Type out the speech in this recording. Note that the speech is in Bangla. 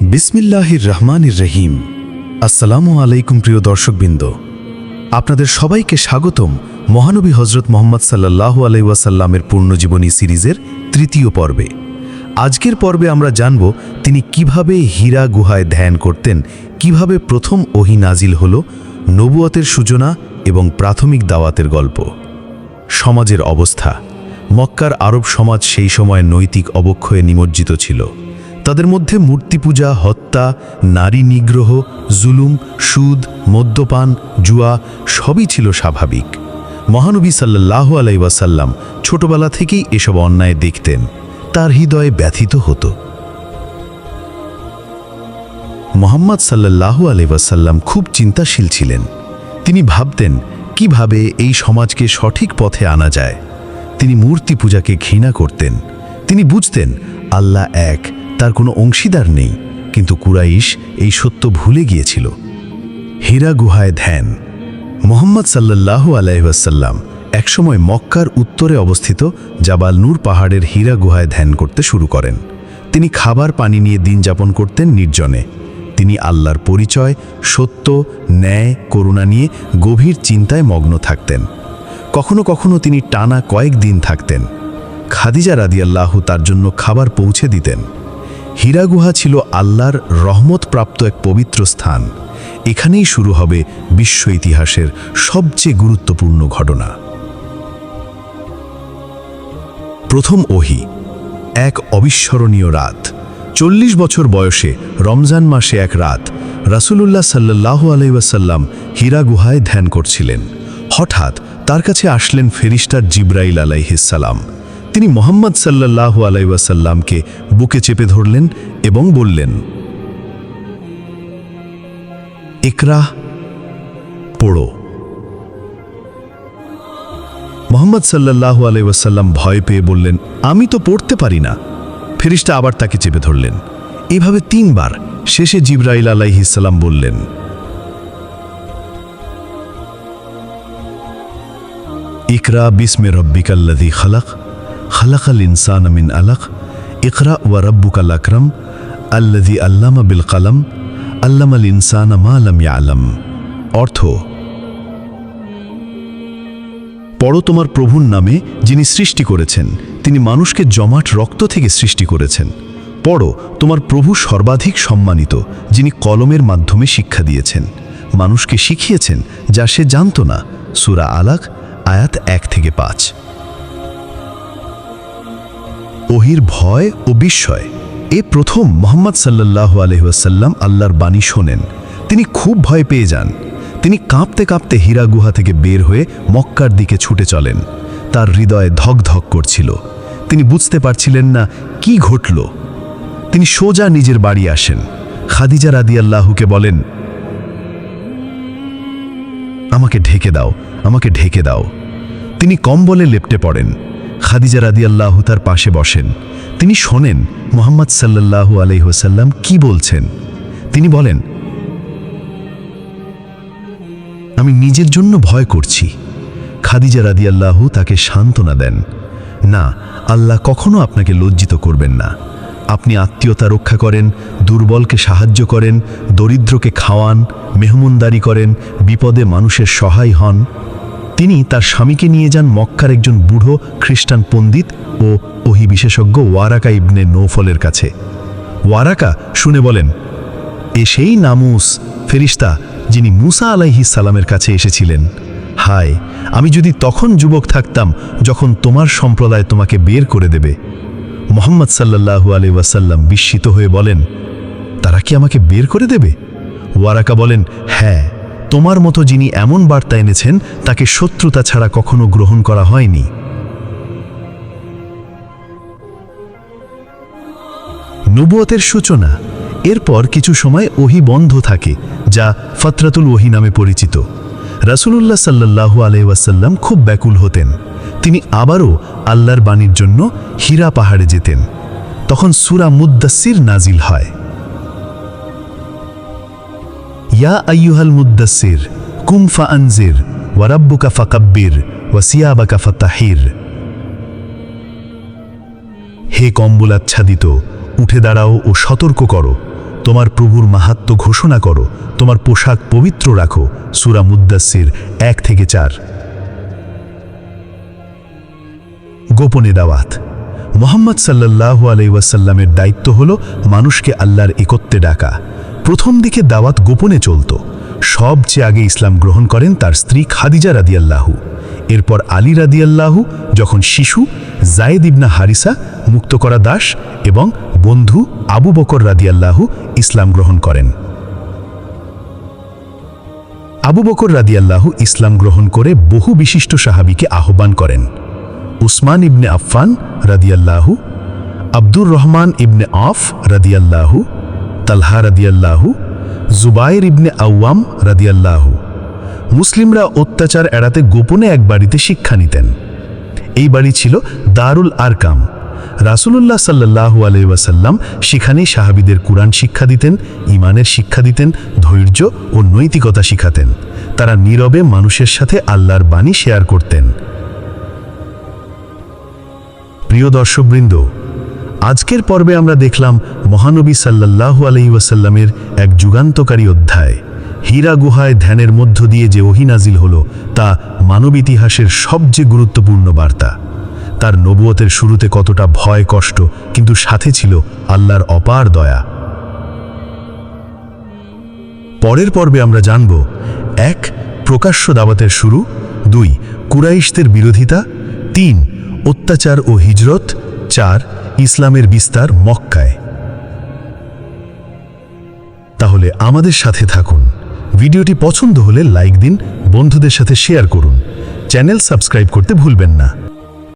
বিসমিল্লাহির রহমানির রহিম আসসালামু আলাইকুম প্রিয় দর্শকবৃন্দ। আপনাদের সবাইকে স্বাগতম মহানবী হজরত মোহাম্মদ সাল্লাল্লাহু আলাইসাল্লামের পূর্ণজীবনী সিরিজের তৃতীয় পর্বে। আজকের পর্বে আমরা জানব তিনি কীভাবে হীরা গুহায় ধ্যান করতেন, কীভাবে প্রথম ওহি নাজিল হল, নবুয়তের সূচনা এবং প্রাথমিক দাওয়াতের গল্প। সমাজের অবস্থা। মক্কার আরব সমাজ সেই সময় নৈতিক অবক্ষয়ে নিমজ্জিত ছিল। তাদের মধ্যে মূর্তি পূজা, হত্যা, নারী নিগ্রহ, জুলুম, সুদ, মদ্যপান, জুয়া সবই ছিল স্বাভাবিক। মহানবী সাল্লাহ আলাইসাল্লাম ছোটবেলা থেকেই এসব অন্যায় দেখতেন। তার হৃদয়ে ব্যথিত হতো। মোহাম্মদ সাল্লাহ আলাইসাল্লাম খুব চিন্তাশীল ছিলেন। তিনি ভাবতেন, কীভাবে এই সমাজকে সঠিক পথে আনা যায়? তিনি মূর্তি পূজাকে ঘৃণা করতেন। তিনি বুঝতেন, আল্লাহ এক তার কোনো অংশীদার নেই, কিন্তু কুরাইশ এই সত্য ভুলে গিয়েছিল। হীরা গুহায় ধ্যান। মোহাম্মদ সাল্লাল্লাহু আলাইসাল্লাম একসময় মক্কার উত্তরে অবস্থিত জাবাল নূর পাহাড়ের হীরা গুহায় ধ্যান করতে শুরু করেন। তিনি খাবার পানি নিয়ে দিন যাপন করতেন নির্জনে। তিনি আল্লাহর পরিচয়, সত্য, ন্যায়, করুণা নিয়ে গভীর চিন্তায় মগ্ন থাকতেন। কখনো কখনো তিনি টানা কয়েক দিন থাকতেন। খাদিজা রাদিয়াল্লাহু তার জন্য খাবার পৌঁছে দিতেন। হীরা গুহা ছিল আল্লাহর রহমতপ্রাপ্ত এক পবিত্র স্থান। এখানেই শুরু হবে বিশ্ব ইতিহাসের সবচেয়ে গুরুত্বপূর্ণ ঘটনা। প্রথম ওহি, এক অবিস্মরণীয় রাত। চল্লিশ বছর বয়সে রমজান মাসে এক রাত রাসূলুল্লাহ সাল্লাহ আলাইসাল্লাম হীরা গুহায় ধ্যান করছিলেন। হঠাৎ তার কাছে আসলেন ফেরিস্টার জিব্রাইল আলাইহিসাল্লাম তিনি মোহাম্মদ সাল্লাহ আলাইসাল্লামকে বুকে চেপে ধরলেন এবং বললেন, ইকরাহ, পড়ো। মোহাম্মদ সাল্লাহ আলাইসাল্লাম ভয় পেয়ে বললেন, আমি তো পড়তে পারি না। ফেরিস্তা আবার তাকে চেপে ধরলেন। এভাবে তিনবার শেষে জিব্রাইল আলাইহিসাল্লাম বললেন ইকরা বিসমে রব্বিকাল্লাদি খালাক। খালাকাল ইনসান মিন আলাক ইকরা ওয়া রব্বুকাল আকরম আল্লাদি আল্লামা বিল কালাম আল্লামাল ইনসান মালাম আলম অর্থ, পড়ো তোমার প্রভুর নামে যিনি সৃষ্টি করেছেন। তিনি মানুষকে জমাট রক্ত থেকে সৃষ্টি করেছেন। পড়ো তোমার প্রভু সর্বাধিক সম্মানিত, যিনি কলমের মাধ্যমে শিক্ষা দিয়েছেন। মানুষকে শিখিয়েছেন যা সে জানত না। সুরা আলাক, আয়াত এক থেকে পাঁচ। ওহির ভয় ও বিস্ময়। এ প্রথম মোহাম্মদ সাল্লাহ আলহাসাল্লাম আল্লাহর বাণী শোনেন। তিনি খুব ভয় পেয়ে যান। তিনি কাঁপতে কাঁপতে হীরা গুহা থেকে বের হয়ে মক্কার দিকে ছুটে চলেন। তার হৃদয়ে ধক ধক করছিল। তিনি বুঝতে পারছিলেন না কি ঘটল। তিনি সোজা নিজের বাড়ি আসেন। খাদিজা রাদিয়াল্লাহুকে বলেন, আমাকে ঢেকে দাও, আমাকে ঢেকে দাও। তিনি কম্বলে লেপটে পড়েন। খাদিজা রাদিয়াল্লাহু তার পাশে বসেন। তিনি শোনেন মোহাম্মদ সাল্লাল্লাহু আলহিহসাল্লাম কি বলছেন। তিনি বলেন, আমি নিজের জন্য ভয় করছি। খাদিজা রাদিয়াল্লাহু তাকে সান্ত্বনা দেন। না, আল্লাহ কখনো আপনাকে লজ্জিত করবেন না। আপনি আত্মীয়তা রক্ষা করেন, দুর্বলকে সাহায্য করেন, দরিদ্রকে খাওয়ান, মেহমুনদারি করেন, বিপদে মানুষের সহায় হন। তিনি তার স্বামীকে নিয়ে যান মক্কার একজন বুড়ো খ্রিস্টান পণ্ডিত ও ওহি বিশেষজ্ঞ ওয়ারাকা ইবনে নৌফলের কাছে। ওয়ারাকা শুনে বলেন, এ সেই নামুস ফেরিস্তা যিনি মুসা আলাইহি সালামের কাছে এসেছিলেন। হায়, আমি যদি তখন যুবক থাকতাম, যখন তোমার সম্প্রদায় তোমাকে বের করে দেবে। মোহাম্মদ সাল্লাহু আলি ওয়াসাল্লাম বিস্মিত হয়ে বলেন, তারা কি আমাকে বের করে দেবে? ওয়ারাকা বলেন হ্যাঁ তোমার মতো যিনি এমন বার্তা এনেছেন, তাকে শত্রুতা ছাড়া কখনো গ্রহণ করা হয়নি। নবুয়তের সূচনা। এরপর কিছু সময় ওহি বন্ধ থাকে, যা ফতরাতুল ওহি নামে পরিচিত। রাসুলুল্লাহ সাল্লাহু আলহাসাল্লাম খুব ব্যাকুল হতেন। তিনি আবারও আল্লাহর বাণীর জন্য হীরা পাহাড়ে যেতেন। তখন সুরা মুদ্দাসির নাজিল হয়। ইয়া আইয়ুহাল মুদ্দাসির কুমফা আনজির ওয়ারাব্বুকা ফাকাব্বির ওয়াসিয়াবাকা হে কম্বলাচ্ছাদিত, উঠে দাঁড়াও ও সতর্ক করো। তোমার প্রভুর মাহাত্ম ঘোষণা করো। তোমার পোশাক পবিত্র রাখো। সুরা মুদ্দাসির এক থেকে চার। গোপনে দাওয়াত। মোহাম্মদ সাল্লাহ আলাইসাল্লামের দায়িত্ব হল মানুষকে আল্লাহর একত্বে ডাকা। প্রথম দিকে দাওয়াত গোপনে চলত। সবচেয়ে আগে ইসলাম গ্রহণ করেন তার স্ত্রী খাদিজা রাদিয়াল্লাহু। এরপর আলী রাদিয়াল্লাহু যখন শিশু, জায়েদ ইবনা হারিসা, মুক্ত করা দাস এবং বন্ধু আবু বকর রাদিয়াল্লাহু ইসলাম গ্রহণ করেন। আবু বকর রাদিয়াল্লাহু ইসলাম গ্রহণ করে বহু বিশিষ্ট সাহাবিকে আহ্বান করেন। উসমান ইবনে আফফান রাদিয়াল্লাহু, আব্দুর রহমান ইবনে আফ রাদিয়াল্লাহু তালহা রাদিয়াল্লাহু, জুবাইর ইবনে আউয়াম রাদিয়াল্লাহু। মুসলিমরা অত্যাচার এড়াতে গোপনে এক বাড়িতে শিক্ষা নিতেন। এই বাড়ি ছিল দারুল আরকাম। রাসূলুল্লাহ সাল্লাল্লাহু আলাইহি ওয়াসাল্লাম সেখানেই সাহাবীদের কুরআন শিক্ষা দিতেন ইমানের শিক্ষা দিতেন, ধৈর্য ও নৈতিকতা শিখাতেন। তারা নীরবে মানুষের সাথে আল্লাহর বাণী শেয়ার করতেন। প্রিয় দর্শকবৃন্দ আজকের পর্বে আমরা দেখলাম মহানবী সাল্লাল্লাহু আলাইহি ওয়াসাল্লামের এক যুগান্তকারী অধ্যায়। হীরা গুহায় ধ্যানের মধ্য দিয়ে যে ওহিনাজিল হলো, তা মানব ইতিহাসের সবচেয়ে গুরুত্বপূর্ণ বার্তা। তার নবুয়তের শুরুতে কতটা ভয়, কষ্ট, কিন্তু সাথে ছিল আল্লাহর অপার দয়া। পরের পর্বে আমরা জানব, এক, প্রকাশ্য দাওয়াতের শুরু, দুই, কুরাইশদের বিরোধিতা, তিন, অত্যাচার ও হিজরত, চার ইসলামের বিস্তার মক্কায়। তাহলে আমাদের সাথে থাকুন। ভিডিওটি পছন্দ হলে লাইক দিন, বন্ধুদের সাথে শেয়ার করুন। চ্যানেল সাবস্ক্রাইব করতে ভুলবেন না।